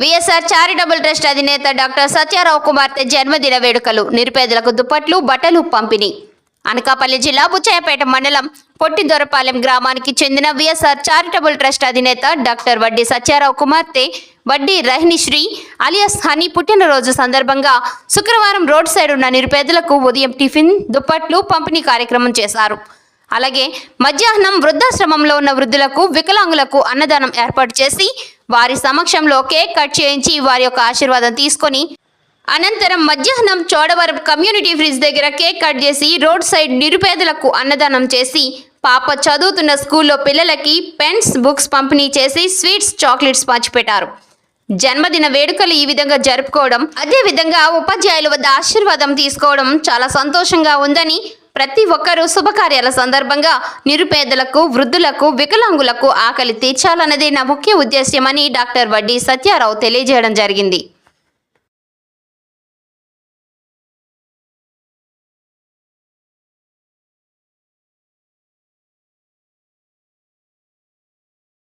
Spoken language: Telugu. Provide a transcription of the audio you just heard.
Y S R charitable trust అధినేత డాక్టర్ సత్యారావు కుమార్తె జన్మదిన వేడుకలు. నిరుపేదలకు దుప్పట్లు బట్టలు పంపిణీ. అనకాపల్లి జిల్లా బుచ్చయ్యపేట మండలం పొట్టి దొరపాలెం గ్రామానికి చెందిన Y S R charitable trust అధినేత డాక్టర్ వడ్డీ సత్యారావు కుమార్తె వడ్డీ రహినిశ్రీ అలియాస్ హనీ పుట్టినరోజు సందర్భంగా శుక్రవారం రోడ్ సైడ్ ఉన్న నిరుపేదలకు ఉదయం టిఫిన్ దుప్పట్లు పంపిణీ కార్యక్రమం చేశారు. అలాగే మధ్యాహ్నం వృద్ధాశ్రమంలో ఉన్న వృద్ధులకు వికలాంగులకు అన్నదానం ఏర్పాటు చేసి వారి సమక్షంలో కేక్ కట్ చేయించి వారి యొక్క ఆశీర్వాదం తీసుకొని అనంతరం మధ్యాహ్నం చోడవరం కమ్యూనిటీ ఫ్రిడ్జ్ దగ్గర కేక్ కట్ చేసి రోడ్ సైడ్ నిరుపేదలకు అన్నదానం చేసి పాప చదువుతున్న స్కూల్లో పిల్లలకి పెన్స్ బుక్స్ పంపిణీ చేసి స్వీట్స్ చాక్లెట్స్ పంచిపెట్టారు జన్మదిన వేడుకలు ఈ విధంగా జరుపుకోవడం అదే విధంగా ఉపాధ్యాయుల వద్ద ఆశీర్వాదం తీసుకోవడం చాలా సంతోషంగా ఉందని ప్రతి ఒక్కరూ శుభకార్యాల సందర్భంగా నిరుపేదలకు వృద్ధులకు వికలాంగులకు ఆకలి తీర్చాలన్నదే నా ముఖ్య ఉద్దేశ్యమని డాక్టర్ వడ్డీ సత్యారావు తెలియజేయడం జరిగింది.